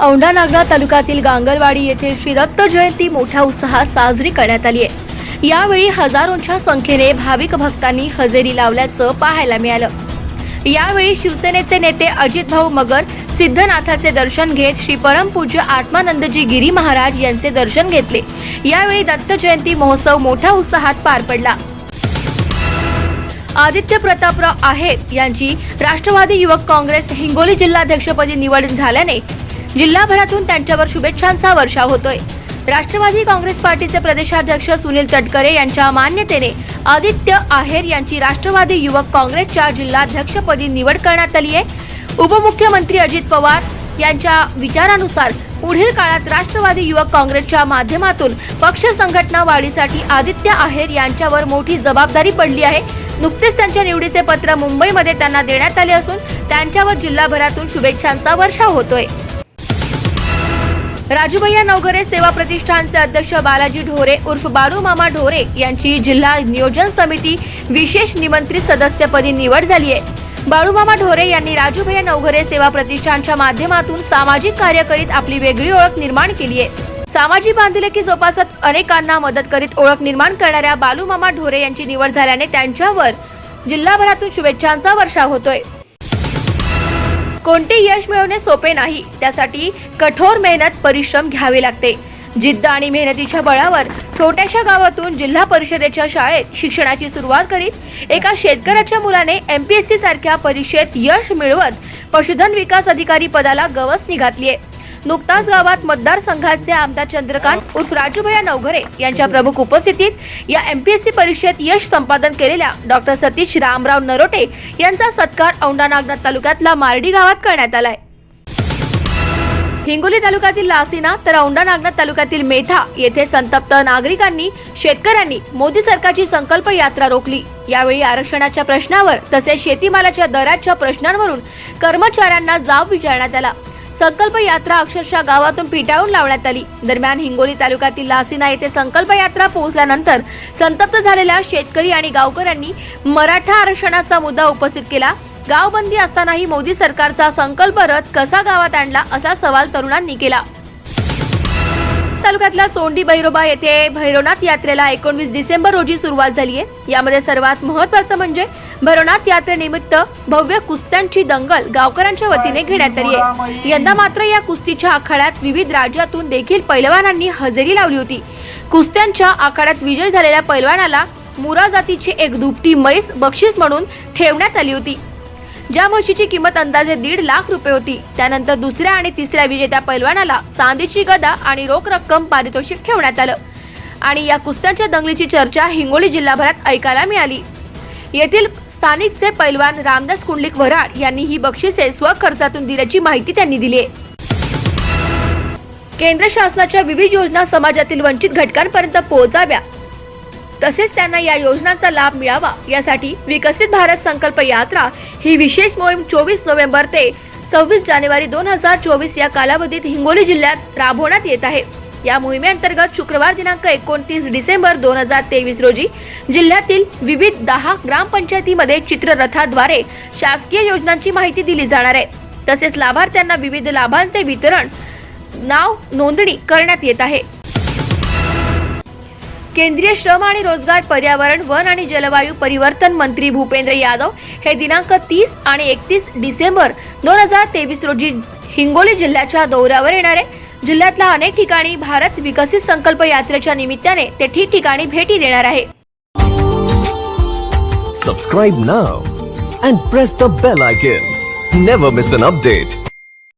औंढा नागनाथ तालुक्यातील गांगलवाडी येथे श्री दत्त जयंती मोठ्या उत्साहात साजरी करण्यात आली आहे. यावेळी हजारोंच्या संख्येने भाविक भक्तांनी हजेरी लावल्याचं पाहायला मिळालं. यावेळी शिवसेनेचे नेते अजित भाऊ मगर सिद्धनाथाचे दर्शन घेत श्री परमपूज्य आत्मानंदजी गिरी महाराज यांचे दर्शन घेतले. यावेळी दत्त जयंती महोत्सव मोठ्या उत्साहात पार पडला. आदित्य प्रतापराव आहेत यांची राष्ट्रवादी युवक काँग्रेस हिंगोली जिल्हाध्यक्षपदी निवड झाल्याने जिल्हाभरातून त्यांच्यावर शुभेच्छांचा वर्षाव होतोय. राष्ट्रवादी काँग्रेस पार्टीचे प्रदेशाध्यक्ष सुनील तटकरे यांच्या मान्यतेने आदित्य आहेर यांची राष्ट्रवादी युवक काँग्रेसच्या जिल्हाध्यक्षपदी निवड करण्यात आली आहे. उपमुख्यमंत्री अजित पवार यांच्या विचारानुसार पुढील काळात राष्ट्रवादी युवक काँग्रेसच्या माध्यमातून पक्ष संघटना वाढीसाठी आदित्य आहेर यांच्यावर मोठी जबाबदारी पडली आहे. नुकतेच त्यांच्या निवडीचे पत्र मुंबईमध्ये त्यांना देण्यात आले असून त्यांच्यावर जिल्हाभरातून शुभेच्छांचा वर्षाव होतोय. राजूभैया नवघरे सेवा प्रतिष्ठानचे अध्यक्ष बालाजी ढोरे उर्फ बाळू मामा ढोरे यांची जिल्हा नियोजन समिती विशेष निमंत्रित सदस्यपदी निवड झाली आहे. बाळूमामा ढोरे यांनी राजूभैया नवघरे सेवा प्रतिष्ठानच्या माध्यमातून सामाजिक कार्य करीत आपली वेगळी ओळख निर्माण केली आहे. सामाजिक बांधिलकी जोपासत अनेकांना मदत करीत ओळख निर्माण करणाऱ्या बालूमामा ढोरे यांची निवड झाल्याने त्यांच्यावर जिल्हाभरातून शुभेच्छांचा वर्षाव होतोय. कोणते यश मिळवणे सोपे नाही. त्यासाठी कठोर मेहनत परिश्रम घ्यावे लागते. जिद्द आणि मेहनतीच्या बळावर छोट्याशा गावातून जिल्हा परिषदेच्या शाळेत शिक्षणाची सुरुवात करीत एका शेतकऱ्याच्या मुलाने एमपीएससी सारख्या परीक्षेत यश मिळवत पशुधन विकास अधिकारी पदाला गवसणी आहे नुकताच गावात मतदारसंघाचे आमदार चंद्रकांत उर्फ राजूभैया नवघरे यांच्या प्रमुख उपस्थितीत या एमपीएससी परीक्षेत यश संपादन केलेल्या डॉक्टर सतीश रामराव नरोटे यांचा सत्कार औंढा नागनाथ तालुक्यातला मार्डी गावात करण्यात आलाय. हिंगोली तालुक्यातील लासीना तर औंढा नागनाथ तालुक्यातील मेधा येथे संतप्त नागरिकांनी शेतकऱ्यांनी मोदी सरकारची संकल्प यात्रा रोखली. यावेळी आरक्षणाच्या प्रश्नावर तसेच शेतीमालाच्या दराच्या प्रश्नांवरून कर्मचाऱ्यांना जाब विचारण्यात आला. संकल्प यात्रा अक्षरशः गावातून पिटाळून लावण्यात आली. दरम्यान हिंगोली तालुक्यातील लासिना येथे संकल्प यात्रा पोहोचल्यानंतर संतप्त झालेल्या शेतकरी आणि गावकऱ्यांनी मराठा आरक्षणाचा मुद्दा उपस्थित केला. गावबंदी असतानाही मोदी सरकारचा संकल्प रथ कसा गावात आणला असा सवाल तरुणांनी केला. तालुक्यातल्या चोंडी भैरोबा येथे भैरवनाथ यात्रेला एकोणवीस डिसेंबर रोजी सुरुवात झाली आहे यामध्ये सर्वात महत्वाचं म्हणजे भैरवनाथ यात्रेनिमित्त भव्य कुस्त्यांची दंगल गावकऱ्यांच्या वतीने घेण्यात आली आहे. यंदा मात्र या कुस्तीच्या आखाड्यात विविध राज्यातून देखील पैलवानांनी हजेरी लावली होती. कुस्त्यांच्या आखाड्यात विजय झालेल्या पैलवानाला मुरा जातीची एक दुपटी म्हैस बक्षीस म्हणून ठेवण्यात आली होती. ज्या म्हशीची किंमत अंदाजे दीड लाख रुपये होती. त्यानंतर दुसऱ्या आणि तिसऱ्या विजेत्या पैलवानाला चांदीची गदा आणि रोख रक्कम पारितोषिक ठेवण्यात आलं. आणि या कुस्त्यांच्या दंगलीची चर्चा हिंगोली जिल्हाभरात ऐकायला मिळाली. येथील स्थानिकचे पैलवान रामदास कुंडलिक वराड यांनी ही बक्षिसे स्वखर्चातून दिल्याची माहिती त्यांनी दिली आहे केंद्र शासनाच्या विविध योजना समाजातील वंचित घटकांपर्यंत पोहोचाव्या. तसेच त्यांना या योजनांचा लाभ मिळावा यासाठी विकसित भारत संकल्प यात्रा ही विशेष मोहीम चोवीस नोव्हेंबर ते सव्वीस जानेवारी दोन हजार चोवीस या कालावधीत हिंगोली जिल्ह्यात राबवण्यात येत आहे. या मोहिमेअंतर्गत शुक्रवार दिनांक एकोणतीस डिसेंबर दोन हजार तेवीस रोजी जिल्ह्यातील विविध दहा ग्रामपंचायतीमध्ये चित्ररथाद्वारे शासकीय योजनांची माहिती दिली जाणार आहे. तसेच लाभार्थ्यांना विविध लाभांचे वितरण नाव नोंदणी करण्यात येत आहे. केंद्रीय श्रम आणि रोजगार पर्यावरण वन आणि जलवायू परिवर्तन मंत्री भूपेंद्र यादव हे दिनांक तीस आणि एकतीस डिसेंबर दोन हजार तेवीस रोजी हिंगोली जिल्ह्याच्या दौऱ्यावर येणार आहे. जिल्ह्यातल्या अनेक ठिकाणी भारत विकसित संकल्प यात्रेच्या निमित्ताने ते ठिकठिकाणी भेटी देणार आहे. Subscribe now and press the bell icon never miss an update